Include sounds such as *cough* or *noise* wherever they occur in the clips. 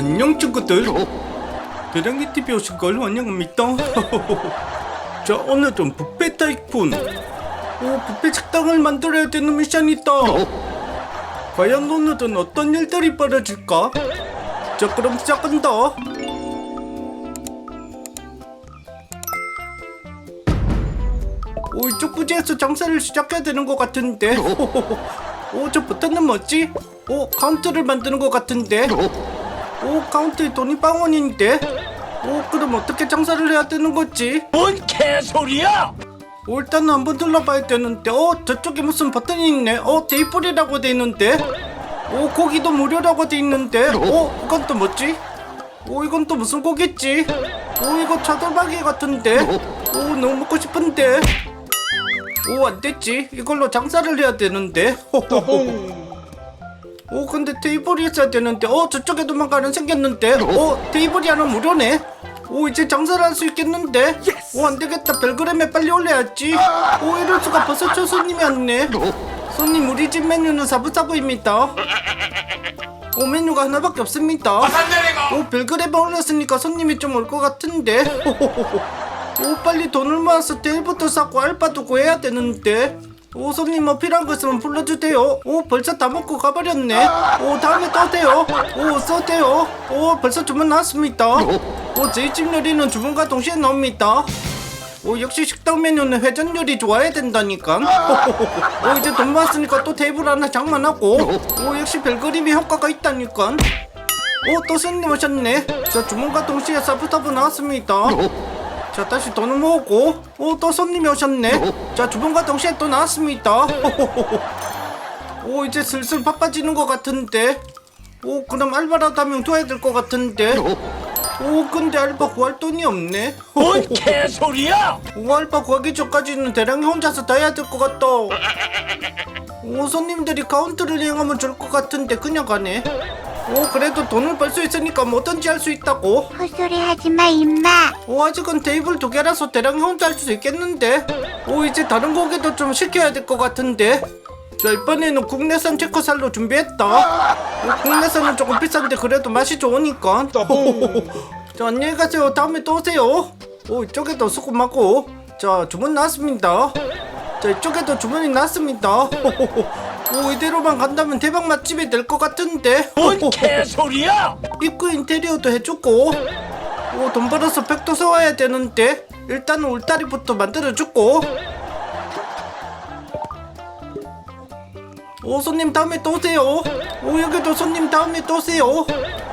안녕 친구들. 대량기 TV 오신 걸 환영합니다. *laughs* 자 오늘은 뷔페 타이쿤 오 뷔페 식당을 만들어야 되는 미션이 있다. 과연 오늘은 어떤 일들이 벌어질까? 자 그럼 시작한다. 오 이쪽 부지에서 장사를 시작해야 되는 것 같은데. *laughs* 오저 버튼은 뭐지? 오 카운트를 만드는 것 같은데 오 카운트에 돈이 빵원인데? 오 그럼 어떻게 장사를 해야 되는 거지? 뭔 개소리야! 오 일단은 한번 둘러봐야 되는데. 어 저쪽에 무슨 버튼이 있네. 어 데이플이라고 돼 있는데? 오 고기도 무료라고 돼 있는데? 어 이건 또 뭐지? 오 이건 또 무슨 고기지? 오 이거 차돌박이 같은데? 오 너무 먹고 싶은데? 오 안됐지. 이걸로 장사를 해야 되는데 오 근데 테이블이 있어야 되는데. 어 저쪽에 도망가는 생겼는데. 어 테이블이 하나 무료네. 오 이제 장사를 할 수 있겠는데? 오 안되겠다. 벨그램에 빨리 올려야지. 오 이럴 수가 벌써 초 손님이 왔네. 손님 우리 집 메뉴는 사부사부입니다. 오 메뉴가 하나밖에 없습니다. 오 벨그램에 올렸으니까 손님이 좀 올 것 같은데. 오 빨리 돈을 모아서 테이블도 사고 알바도 구해야 되는데 오 손님 뭐 필요한 거 있으면 불러주세요. 오 벌써 다 먹고 가버렸네. 오 다음에 또 오세요. 오 써대요. 오 벌써 주문 나왔습니다. 오 저희 집 요리는 주문과 동시에 나옵니다. 오 역시 식당 메뉴는 회전 요리 좋아해야 된다니까. 오 이제 돈 모았으니까 또 테이블 하나 장만하고. 오 역시 별그림이 효과가 있다니까. 오 또 손님 오셨네. 자 주문과 동시에 서브서브 나왔습니다 자 다시 돈을 모으고. 오또 손님이 오셨네. 자 주문과 동시에 또 나왔습니다. *laughs* 오 이제 슬슬 바빠지는 것 같은데. 오 그럼 알바라도 하면 둬야 될 것 같은데. 오 근데 알바 구할 돈이 없네. *laughs* 뭔 개소리야! 오 알바 구하기 전까지는 대량이 혼자서 다 해야 될 것 같다. *laughs* 오 손님들이 카운트를 이용하면 좋을 것 같은데 그냥 가네 오 그래도 돈을 벌 수 있으니까 뭐든지 할 수 있다고. 헛소리 하지마 임마. 오 아직은 테이블 두 개라서 대량이 혼자 할 수 있겠는데? 오 이제 다른 고기도 좀 시켜야 될 것 같은데. 자 이번에는 국내산 체커살로 준비했다. 오, 국내산은 조금 비싼데 그래도 맛이 좋으니까. 자 안녕히 가세요. 다음에 또 오세요. 오 이쪽에도 수고하고. 자 주문 나왔습니다 자 이쪽에도 주문이 나왔습니다. *laughs* 오 이대로만 간다면 대박 맛집이 될 것 같은데? 뭔 개소리야! 입구 인테리어도 해주고. 오, 돈 벌어서 벽도 세워야 되는데. 일단은 울타리부터 만들어주고. 오 손님 다음에 또 오세요. 오 여기도 손님 다음에 또 오세요.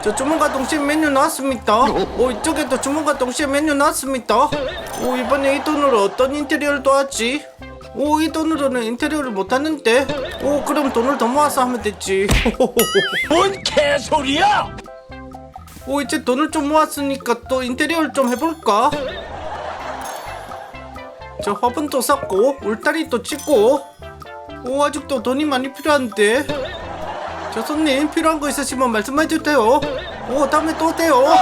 저 주문과 동시에 메뉴 나왔습니다. 오 이쪽에도 주문과 동시에 메뉴 나왔습니다. 오 이번에 이 돈으로 어떤 인테리어를 또 하지 오 이 돈으로는 인테리어를 못하는데? 오 그럼 돈을 더 모아서 하면 되지. *laughs* 뭔 개소리야! 오 이제 돈을 좀 모았으니까 또 인테리어를 좀 해볼까? 저 화분 도 샀고 울타리 도 찍고. 오 아직도 돈이 많이 필요한데. 저 손님 필요한 거 있으시면 말씀해 주세요. 오 다음에 또 오세요. *laughs*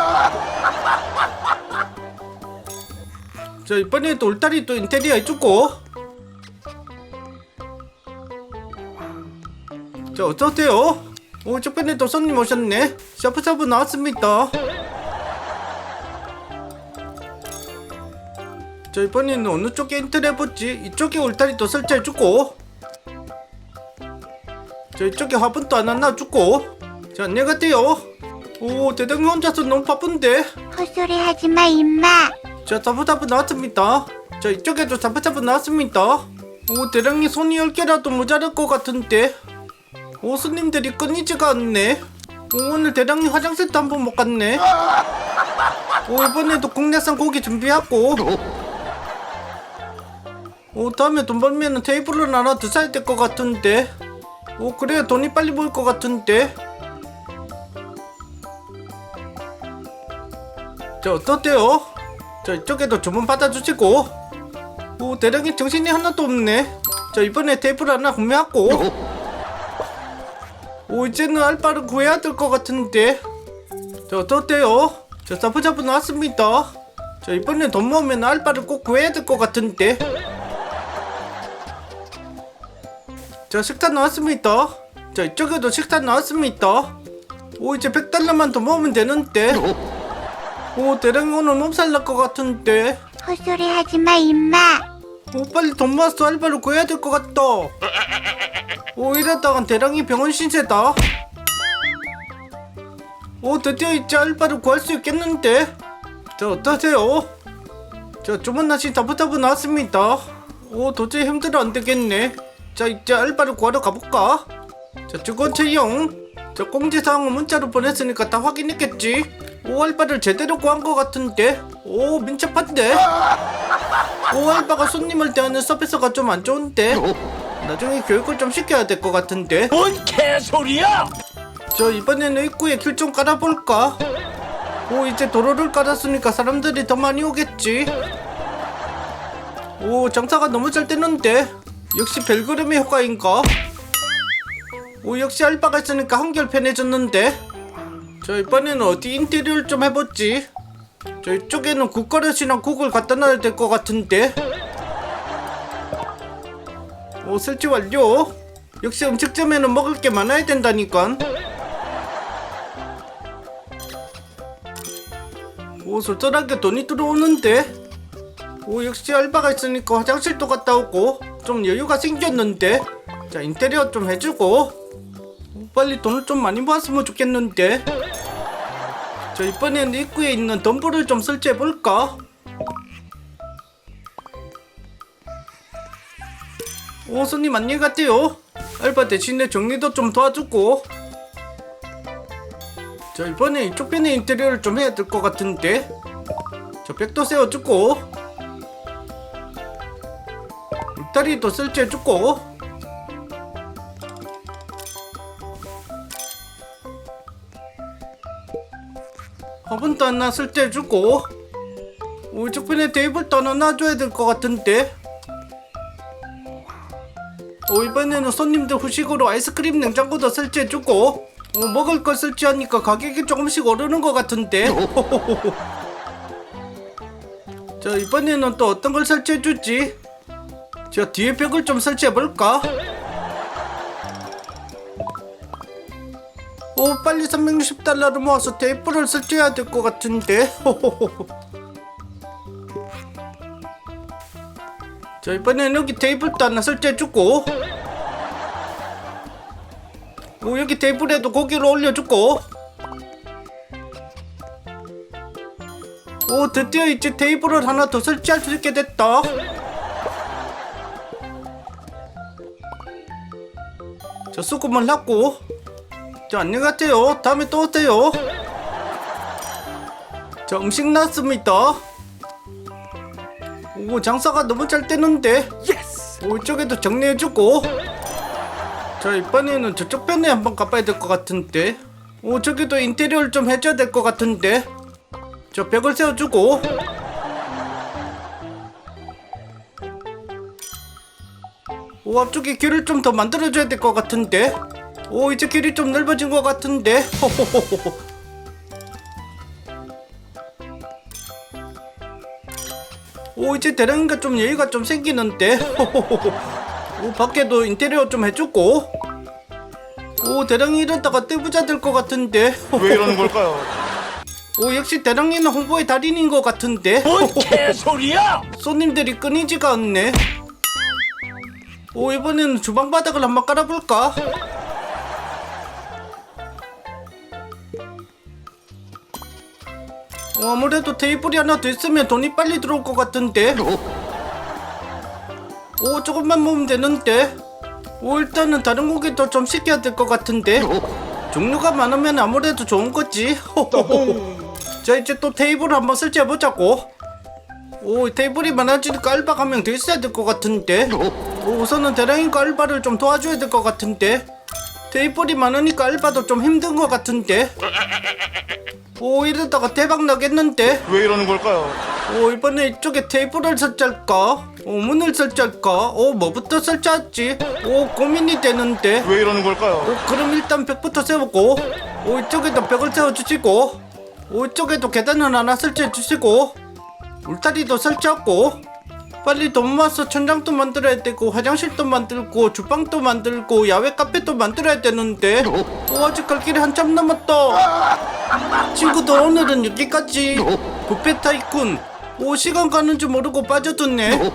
자 이번에도 울타리도 인테리어 해주고 자 어서오세요? 오 저번에도 손님 오셨네. 샤프샤프 나왔습니다. 자 이번에는 어느 쪽에 인테리어 해볼지 이쪽에 울타리도 설치해주고. 자 이쪽에 화분도 하나 놔주고. 자 안녕히 가세요. 오 대장님 혼자서 너무 바쁜데. 헛소리 하지마 임마. 자 사부사부 나왔습니다. 자 이쪽에도 사부사부 나왔습니다. 오 대량이 손이 10개라도 모자랄 것 같은데 오 손님들이 끊이지가 않네. 오, 오늘 대량이 화장실도 한 번 못 갔네. 오 이번에도 국내산 고기 준비하고. 오 다음에 돈 벌면 테이블을 하나 더 사야 될 것 같은데. 오 그래야 돈이 빨리 모일 것 같은데. 자 어떠세요? 자 이쪽에도 주문 받아주시고. 오 대량이 정신이 하나도 없네. 자 이번에 테이블 하나 구매하고 오 이제는 알바를 구해야 될 것 같은데. 자 어떠세요? 자 사부자부 나왔습니다. 자 이번에 돈 모으면 알바를 꼭 구해야 될 것 같은데. 자 식탁 나왔습니다. 자 이쪽에도 식탁 나왔습니다. 오 이제 100달러만 더 모으면 되는데. 오 대량이 오늘 몸살 날 것 같은데. 헛소리 하지 마, 임마. 오 빨리 돈 모아서 알바를 구해야 될 것 같다. 오 이러다간 대량이 병원 신세다. 오 드디어 이제 알바를 구할 수 있겠는데? 자 어떠세요? 자 주문 날씨 다부다부 나왔습니다. 오 도저히 힘들어 안 되겠네. 자 이제 알바를 구하러 가볼까? 자 주건 채용. 자 공지사항은 문자로 보냈으니까 다 확인했겠지? 오 알바를 제대로 구한 것 같은데? 오 민첩한데 오 알바가 손님을 대하는 서비스가 좀 안 좋은데? 나중에 교육을 좀 시켜야 될 것 같은데? 뭔 개소리야? 저 이번에는 입구에 길 좀 깔아볼까? 오 이제 도로를 깔았으니까 사람들이 더 많이 오겠지. 오 장사가 너무 잘 되는데? 역시 벨그램의 효과인가? 오 역시 알바가 있으니까 한결 편해졌는데? 저 이번에는 어디 인테리어를 좀 해보지 저 이쪽에는 국거릇이랑 국을 갖다 놔야 될 것 같은데. 오 설치 완료. 역시 음식점에는 먹을 게 많아야 된다니까. 오 솔솔하게 돈이 들어오는데. 오 역시 알바가 있으니까 화장실도 갔다 오고 좀 여유가 생겼는데. 자 인테리어 좀 해주고. 오, 빨리 돈을 좀 많이 모았으면 좋겠는데 자 이번에는 입구에 있는 덤불을 좀 설치해볼까? 오 손님 안녕히 가세요. 알바 대신에 정리도 좀 도와주고. 자 이번에 이쪽 편의 인테리어를 좀 해야 될 것 같은데. 저 백도 세워주고. 울타리도 설치해주고 화분도 하나 설치해주고. 오, 이쪽 편에 테이블도 하나 놔줘야 될 것 같은데. 오, 이번에는 손님들 후식으로 아이스크림 냉장고도 설치해주고. 어, 먹을 걸 설치하니까 가격이 조금씩 오르는 것 같은데. *laughs* 자 이번에는 또 어떤 걸 설치해주지? 자 뒤에 벽을 좀 설치해볼까 오 빨리 360달러를 모아서 테이프를 설치해야 될 것 같은데. *laughs* 자 이번에는 여기 테이블도 하나 설치해주고. 오 여기 테이블에도 고기를 올려주고. 오 드디어 이제 테이블을 하나 더 설치할 수 있게 됐다. 자 수고만 하고 자 안녕히 가세요. 다음에 또 오세요? 자 음식 나왔습니다. 오 장사가 너무 잘 되는데? 오 이쪽에도 정리해주고. 자 이번에는 저쪽 편에 한번 가봐야 될 것 같은데. 오 저기도 인테리어를 좀 해줘야 될 것 같은데. 저 벽을 세워주고. 오 앞쪽에 길을 좀 더 만들어줘야 될 것 같은데 오 이제 길이 좀 넓어진 것 같은데? 오 이제 대량인가 좀 여유가 좀 생기는데? 오 밖에도 인테리어 좀 해주고. 오 대량이 이러다가 떼부자 될 것 같은데? 왜 이러는 걸까요? 오 역시 대량이는 홍보의 달인인 것 같은데? 뭔 개소리야? 손님들이 끊이지가 않네. 오 이번에는 주방 바닥을 한번 깔아볼까 아무래도 테이블이 하나 더 있으면 돈이 빨리 들어올 것 같은데. 오 조금만 모으면 되는데. 오 일단은 다른 고기도 좀 시켜야 될 것 같은데. 종류가 많으면 아무래도 좋은 거지. *laughs* 자 이제 또 테이블을 한번 설치해보자고. 오 테이블이 많아지니까 알바가 한명더 있어야 될 것 같은데. 오, 우선은 대량이가 알바를 좀 도와줘야 될 것 같은데 테이블이 많으니까 알바도 좀 힘든 것 같은데 오 이러다가 대박 나겠는데 왜 이러는 걸까요? 오 이번에 이쪽에 테이블을 설치할까? 오 문을 설치할까? 오 뭐부터 설치할지? 오 고민이 되는데 왜 이러는 걸까요? 오 그럼 일단 벽부터 세우고 오 이쪽에도 벽을 세워주시고 오 이쪽에도 계단을 하나 설치해 주시고 울타리도 설치하고 빨리 돈 모아서 천장도 만들어야 되고 화장실도 만들고 주방도 만들고 야외 카페도 만들어야 되는데 오 아직 갈 길이 한참 남았다. 친구들 오늘은 여기까지. 부페 타이쿤 오 시간 가는 줄 모르고 빠져드네.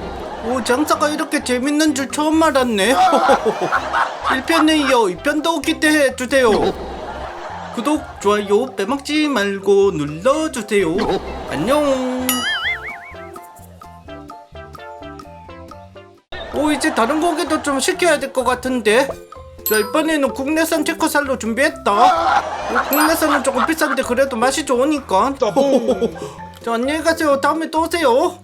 오 장사가 이렇게 재밌는 줄 처음 알았네. *laughs* 1편에 이어 2편도 기대해 주세요. 구독 좋아요 빼먹지 말고 눌러주세요. 안녕 오 이제 다른 고기도 좀 시켜야 될 것 같은데. 자 이번에는 국내산 체커살로 준비했다. 오, 국내산은 조금 비싼데 그래도 맛이 좋으니까. 자 안녕히 가세요. 다음에 또 오세요